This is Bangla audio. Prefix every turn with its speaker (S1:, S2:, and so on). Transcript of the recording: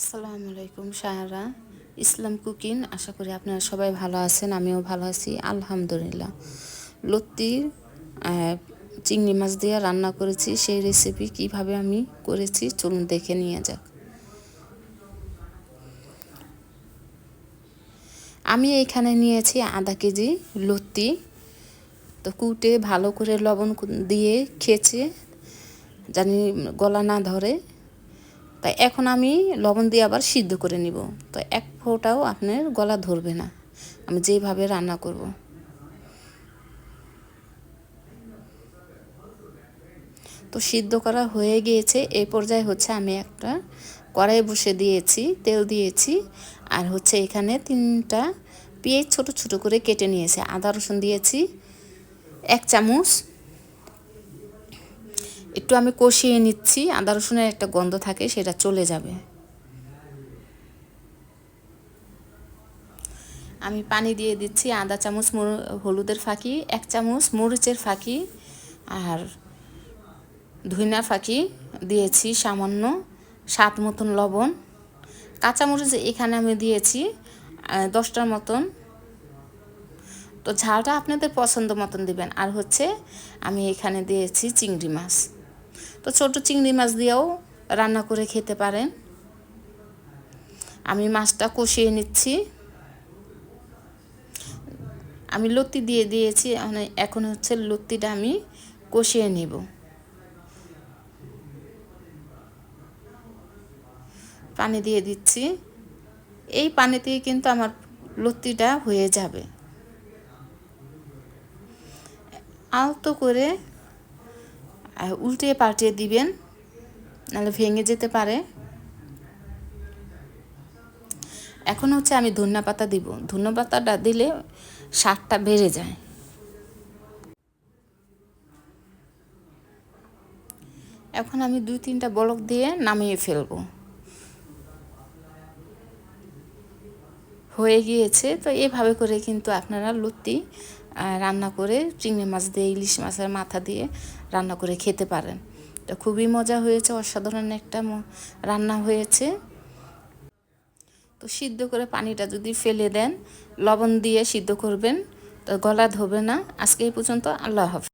S1: আসসালামু আলাইকুম সাহারা ইসলাম কুকিং, আশা করি আপনারা সবাই ভালো আছেন, আমিও ভালো আছি, আলহামদুলিল্লাহ। লত্তির চিংড়ি মাছ দিয়ে রান্না করেছি, সেই রেসিপি কীভাবে আমি করেছি, চলুন দেখে নিয়ে যাক। আমি এখানে নিয়েছি আধা কেজি লত্তি তো কুটে ভালো করে লবণ দিয়ে খেয়েছে, জানি গলা না ধরে। তাই এখন আমি লবণ দিয়ে আবার সিদ্ধ করে নিব। তো এক ফোঁটাও আপনার গলা ধরবে না। আমি যেভাবে রান্না করব। তো সিদ্ধ করা হয়ে গিয়েছে। এই পর্যায়ে হচ্ছে আমি একটা কড়াই বসে দিয়েছি, তেল দিয়েছি। আর হচ্ছে এখানে তিনটা পেঁয়াজ ছোট ছোট করে কেটে নিয়েছি। আদা রসুন দিয়েছি, এক চামচ একটু আমি কষিয়ে নিচ্ছি, আদা রসুনের একটা গন্ধ থাকে, সেটা চলে যাবে। আমি পানি দিয়ে দিচ্ছি আধা চামচ হলুদের ফাঁকি, এক চামচ মরিচের ফাঁকি, আর ধইনা ফাঁকি দিয়েছি সামান্য স্বাদ মতন লবণ। কাঁচামরিচ এখানে আমি দিয়েছি দশটার মতন। তো ঝালটা আপনাদের পছন্দ মতন দিবেন। আর হচ্ছে আমি এখানে দিয়েছি চিংড়ি মাছ। তো ছোট চিংড়ি মাছ দিয়েও রান্না করে খেতে পারেন। আমি মাছটা কষিয়ে নিচ্ছি। আমি লত্তি দিয়ে দিয়েছি মানে এখন হচ্ছে লত্তিটা আমি কষিয়ে নেব। পানি দিয়ে দিচ্ছি। এই পানিতেই কিন্তু আমার লত্তিটা হয়ে যাবে। আলতো করে উল্টে পাল্টিয়ে দিবেন, নাহলে ভেঙে যেতে পারে। এখন হচ্ছে আমি ধনিয়া পাতা দিব। ধনিয়া পাতাটা দিলে স্বাদটা বেড়ে যায়। এখন আমি দুই তিনটা বলক দিয়ে নামিয়ে ফেলব। হয়ে গিয়েছে, তো এভাবে করে কিন্তু আপনারা লুত্তি রান্না করে চিংড়ি মাছ দিয়ে, ইলিশ মাছের মাথা দিয়ে রান্না করে খেতে পারেন। তো খুবই মজা হয়েছে, অসাধারণ একটা রান্না হয়েছে। তো সিদ্ধ করে পানিটা যদি ফেলে দেন, লবণ দিয়ে সিদ্ধ করবেন, তো গলা ধোবে না। আজকে এই পর্যন্ত আল্লাহ হাফেজ।